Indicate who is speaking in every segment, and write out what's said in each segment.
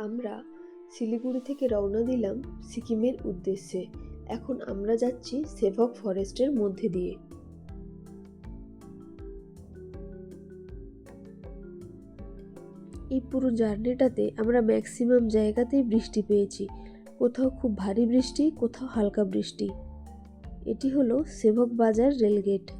Speaker 1: আমরা শিলিগুড়ি থেকে রওনা দিলাম সিকিমের উদ্দেশ্যে। এখন আমরা যাচ্ছি সেভক ফরেস্টের মধ্যে দিয়ে। এই পুরো জার্নিটাতে আমরা ম্যাক্সিমাম জায়গাতেই বৃষ্টি পেয়েছি। কোথাও খুব ভারী বৃষ্টি, কোথাও হালকা বৃষ্টি। এটি হলো সেভক বাজার রেলগেট।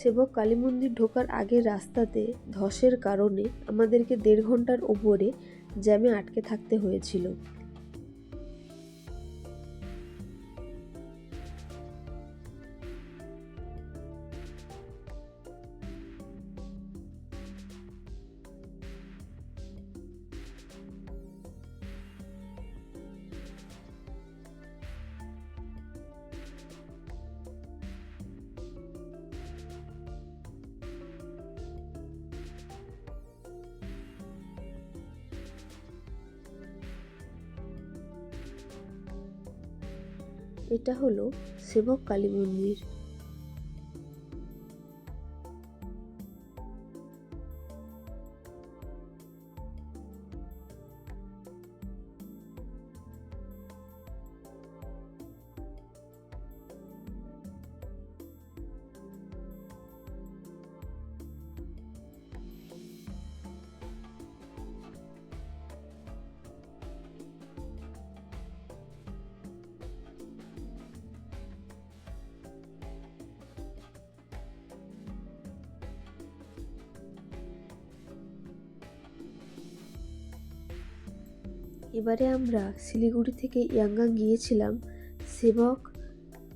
Speaker 1: সেবক কালী মন্দির ঢোকার আগের রাস্তাতে ধসের কারণে আমাদেরকে দেড় ঘণ্টার ওপরে জ্যামে আটকে থাকতে হয়েছিল। এটা হলো সেবক কালী মন্দির। এবারে আমরা শিলিগুড়ি থেকে ইয়াঙ্গাং গিয়েছিলাম। সেবক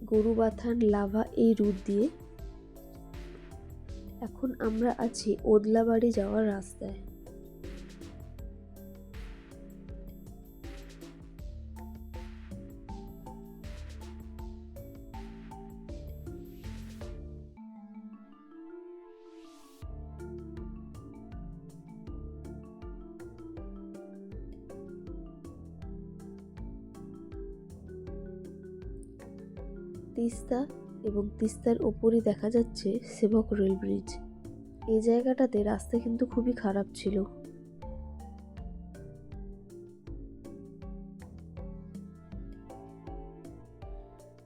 Speaker 1: গরুবাথান লাভা এই রুট দিয়ে। এখন আমরা আছি ওদলাবাড়ি যাওয়ার রাস্তায়। তিস্তা এবং তিস্তার ওপরই দেখা যাচ্ছে সেবক রেল ব্রিজ। এই জায়গাটাতে রাস্তা কিন্তু খুবই খারাপ ছিল।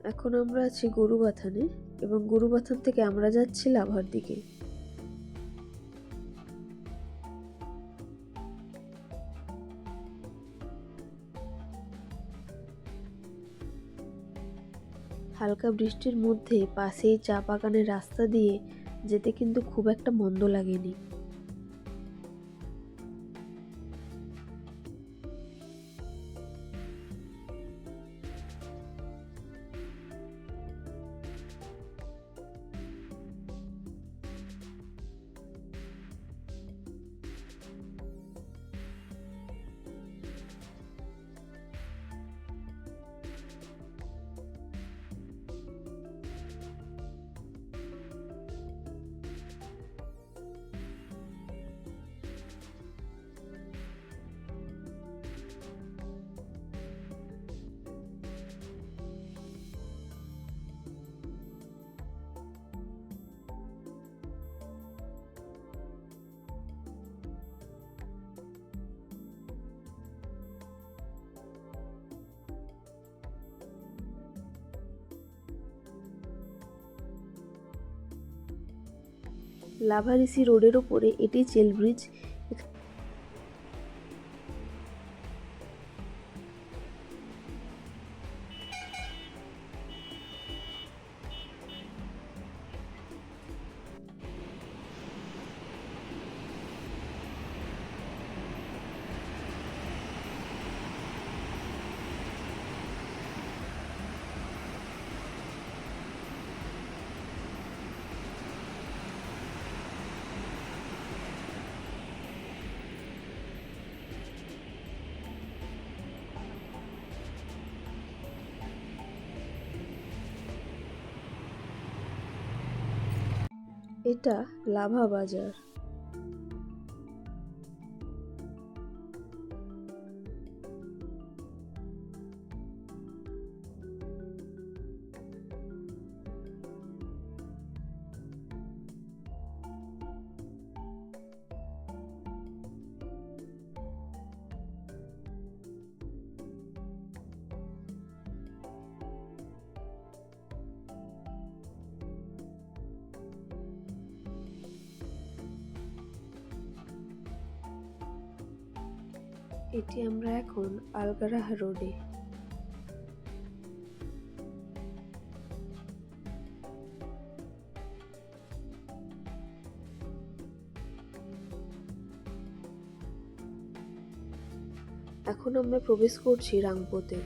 Speaker 1: এখন আমরা আছি গরুবাথানে এবং গরুবাথান থেকে আমরা যাচ্ছি লাভার দিকে। হালকা বৃষ্টির মধ্যে পাশেই চা বাগানের রাস্তা দিয়ে যেতে কিন্তু খুব একটা মন্দ লাগেনি। লাভারিসি রোডের ওপরে এটি চেল ব্রিজ এটা লাভা বাজার। এটি আমরা এখন আলগারাহ রোডে। এখন আমরা প্রবেশ করছি রাংপোতে।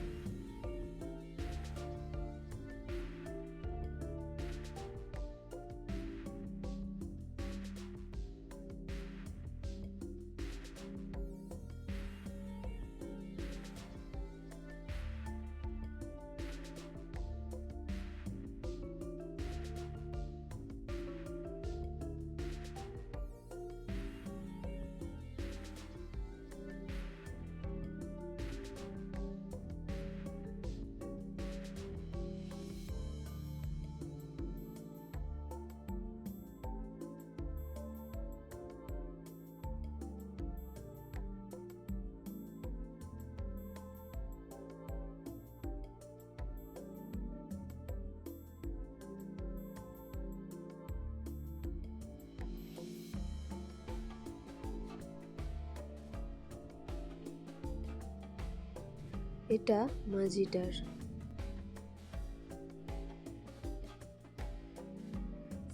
Speaker 1: এটা মাজিটার।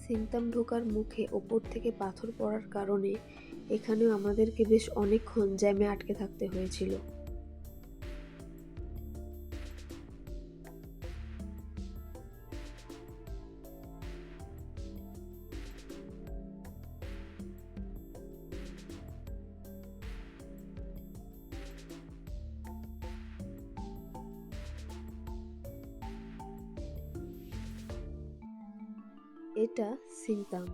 Speaker 1: সিন্তাম ঢোকার মুখে ওপর থেকে পাথর পড়ার কারণে এখানেও আমাদেরকে বেশ অনেকক্ষণ জ্যামে আটকে থাকতে হয়েছিল। এটা সিংতাম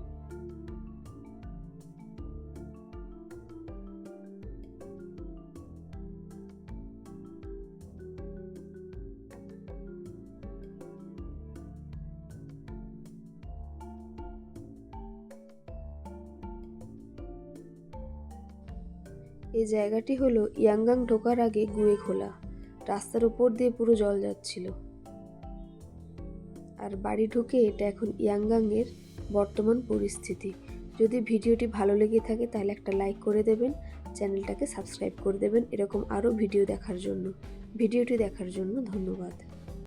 Speaker 1: এই জায়গাটি হলো ইয়াঙ্গাং ঢোকার আগে গুয়ে খোলা। রাস্তার উপর দিয়ে পুরো জল যাচ্ছিল। আর বাড়ি ঢুকে এটা এখন ইয়াঙ্গাংয়ের বর্তমান পরিস্থিতি। যদি ভিডিওটি ভালো লেগে থাকে তাহলে একটা লাইক করে দেবেন, চ্যানেলটাকে সাবস্ক্রাইব করে দেবেন। এরকম আরও ভিডিও দেখার জন্য। ভিডিওটি দেখার জন্য ধন্যবাদ।